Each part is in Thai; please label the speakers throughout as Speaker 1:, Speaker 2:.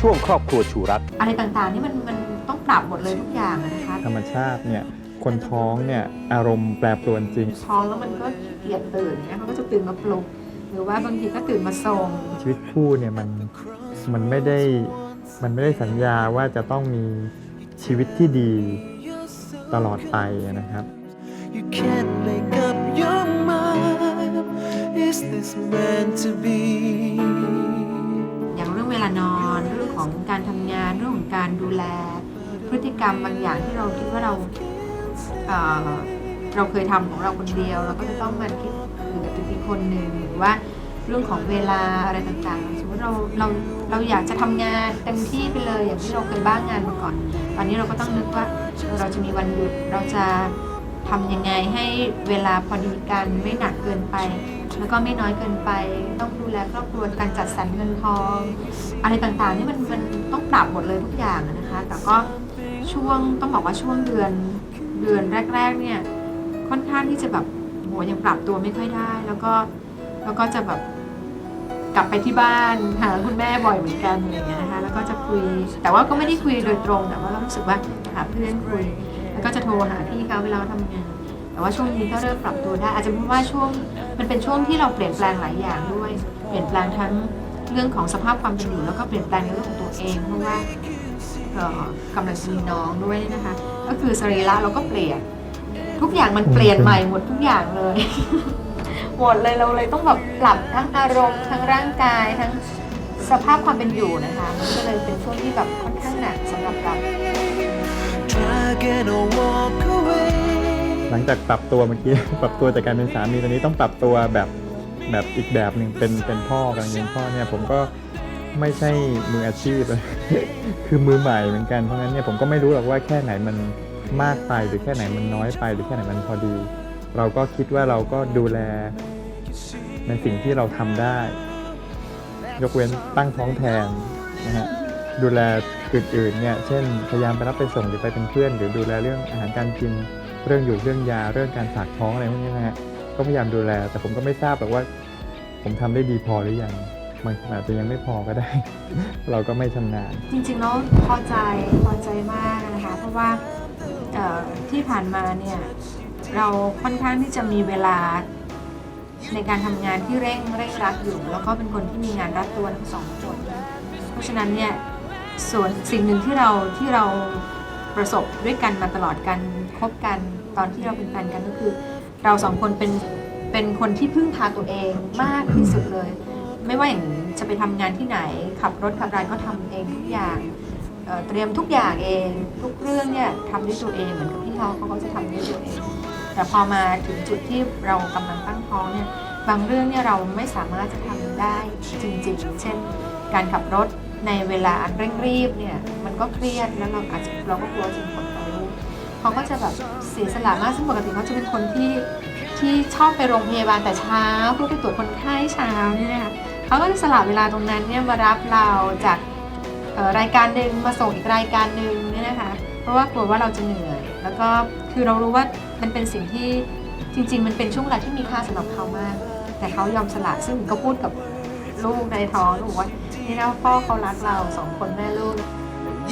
Speaker 1: ช่วงครอบครัวชูรัก
Speaker 2: อะไรต่างๆนี่มันมันต้องปรับหมดเลยทุกอย่างอะนะคะ
Speaker 3: ธรรมชาติเนี่ยคนท้องเนี่ยอารมณ์แปรปรวนจริง
Speaker 2: ท้องแล้วมันก็ขี้เกียจตื่นเนี่ยเขาก็จะตื่นมาปลุกหรือว่าบางทีก็ตื่นมาส่ง
Speaker 3: ชีวิตคู่เนี่ยมันมันไม่ได้มันไม่ได้สัญญาว่าจะต้องมีชีวิตที่ดีตลอดไปนะครับ
Speaker 4: You can't make
Speaker 2: การดูแล พฤติกรรมบางอย่างที่เราคิดว่าเราเเราเคยทำของเราคนเดียว เราก็จะต้องมาคิดถึงกับอีกคนหนึ่งหรือว่าเรื่องของเวลาอะไรต่างๆ สมมติเราเราเราอยากจะทำงานเต็มที่ไปเลยอย่างที่เราเคยบ้างงานมาก่อน ตอนนี้เราก็ต้องนึกว่าเราจะมีวันหยุดเราจะทำยังไงให้เวลาพอดีกันไม่หนักเกินไป แล้วก็ไม่น้อยเกินไป ต้องดูแลครอบครัวการจัดสรรเงินทอง อะไรต่างๆนี่มันมันต้องปรับหมดเลยทุกอย่างนะคะ แต่ก็ช่วงต้องบอกว่าช่วงเดือนเดือนแรก ๆ เนี่ยค่อนข้างที่จะแบบโหยังปรับตัวไม่ค่อยได้ แล้วก็แล้วก็จะแบบกลับไปที่บ้านหาคุณแม่บ่อยเหมือนกันอะไรอย่างเงี้ยนะคะแล้วก็จะคุยแต่ว่าก็ไม่ได้คุยโดยตรงแต่ว่าเรารู้สึกว่าหาเพื่อนคุยแล้วก็จะโทรหาพี่เขาเวลาทำงาน แต่ว่าช่วงนี้ก็เริ่มปรับตัวได้อาจจะเพราะว่าช่วงมันเป็นช่วงที่เราเปลี่ยนแปลงหลายอย่างด้วย เปลี่ยนแปลงทั้งเรื่องของสภาพความเป็นอยู่แล้วก็เปลี่ยนแปลงในเรื่องของตัวเองเพราะว่ากำลังจะมีน้องด้วยนะคะ ก็คือสรีระเราก็เปลี่ยน ทุกอย่างมันเปลี่ยนใหม่หมดทุกอย่างเลยหมดเลยเราเลยต้องแบบปรับทั้งอารมณ์ทั้งร่างกายทั้งสภาพความเป็นอยู่นะคะ มันก็เลยเป็นช่วงที่แบบค่อนข้างหนักสำหรับเรา
Speaker 3: หลังจากปรับตัวเมื่อกี้ ปรับตัวจากการเป็นสามีตอนนี้ต้องปรับตัวแบบแบบอีกแบบหนึ่งเป็นเป็นพ่อกำลังเป็นพ่อเนี่ยผมก็ไม่ใช่มืออาชีพ คือมือใหม่เหมือนกันเพราะงั้นเนี่ยผมก็ไม่รู้หรอกว่าแค่ไหนมันมากไปหรือแค่ไหนมันน้อยไป หรือแค่ไหนมันพอดี เราก็คิดว่าเราก็ดูแลในสิ่งที่เราทำได้ ยกเว้นตั้งท้องแทนนะฮะดูแลอื่นๆเนี่ยเช่นพยายามไปรับไปส่งหรือไปเป็นเพื่อน หรือดูแลเรื่องอาหารการกิน เรื่องอยู่เรื่องยาเรื่องการฝากท้องอะไรพวกนี้นะฮะก็พยายามดูแล แต่ผมก็ไม่ทราบหรอกว่า ผมทำได้ดีพอหรือยังมันอาจจะยังไม่พอก็ได้ เราก็ไม่ชำนาญ
Speaker 2: จริงๆแล้วพอใจพอใจมากนะคะเพราะว่าที่ผ่านมาเนี่ยเราค่อนข้างที่จะมีเวลาในการทำงานที่เร่งเร่งรัดอยู่ แล้วก็เป็นคนที่มีงานรัดตัวทั้งสองคน เพราะฉะนั้นเนี่ยส่วนสิ่งหนึ่งที่เราที่เรา ประสบด้วยกันมาตลอดการคบกันตอนที่เราเป็นแฟนกันก็คือ เราสองคนเป็นเป็นคนที่พึ่งพาตัวเองมากที่สุดเลย ไม่ว่าอย่างจะไปทำงานที่ไหน ขับรถขับรานก็ทำเองทุกอย่างเเตรียมทุกอย่างเองทุกเรื่องเนี่ยทำด้วยตัวเองเหมือนกับพี่เขาเขาก็จะทำด้วยตัวเอง แต่พอมาถึงจุดที่เรากำลังตั้งท้องเนี่ยบางเรื่องเนี่ยเราไม่สามารถจะทำได้จริง ๆ เช่น การขับรถ ในเวลาอันเร่งรีบเนี่ยมันก็เครียดแล้วเราอาจจะเราก็กลัวจะมีผลต่อลูกเขาก็จะแบบเสียสละมากซึ่งปกติเขาจะเป็นคนที่ที่ชอบไปโรงพยาบาลแต่เช้าเพื่อไปตรวจคนไข้เช้าเนี่ยนะคะเขาก็จะสละเวลาตรงนั้นเนี่ยมารับเราจากรายการหนึ่งมาส่งอีกรายการหนึ่งเนี่ยนะคะเพราะว่ากลัวว่าเราจะเหนื่อย แล้วก็คือเรารู้ว่ามันเป็นสิ่งที่จริง ๆ มันเป็นช่วงเวลาที่มีค่าสำหรับเขามาก แต่เขายอมสละซึ่งก็พูดกับลูกในท้องลูกว่า นี่นะพ่อเขารักเราสองคนแม่ลูก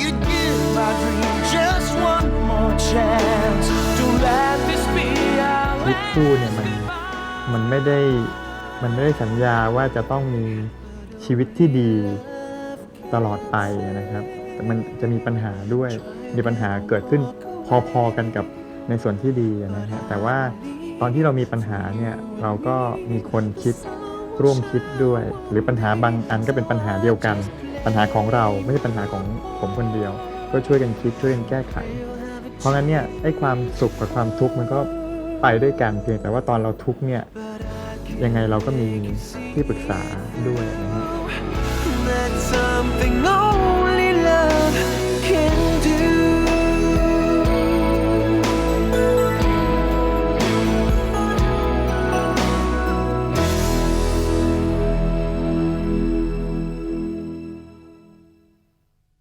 Speaker 4: You give my dream just one more chance. Don't let this be
Speaker 3: ชีวิต
Speaker 4: our
Speaker 3: คู่เนี่ยมันมันไม่ได้มันไม่ได้สัญญาว่าจะต้องมีชีวิตที่ดีตลอดไปนะครับ แต่มันจะมีปัญหาด้วยมีปัญหาเกิดขึ้นพอๆกันกับในส่วนที่ดีนะฮะแต่ว่าตอนที่เรามีปัญหาเนี่ยเราก็มีคนคิด ร่วมคิดด้วย หรือปัญหาบางอันก็เป็นปัญหาเดียวกัน ปัญหาของเราไม่ใช่ปัญหาของผมคนเดียว ก็ช่วยกันคิดช่วยกันแก้ไข เพราะงั้นเนี่ยไอ้ความสุขกับความทุกข์มันก็ไปด้วยกันเพียงแต่ว่าตอนเราทุกข์เนี่ยยังไงเราก็มีที่ปรึกษาด้วยนะฮะ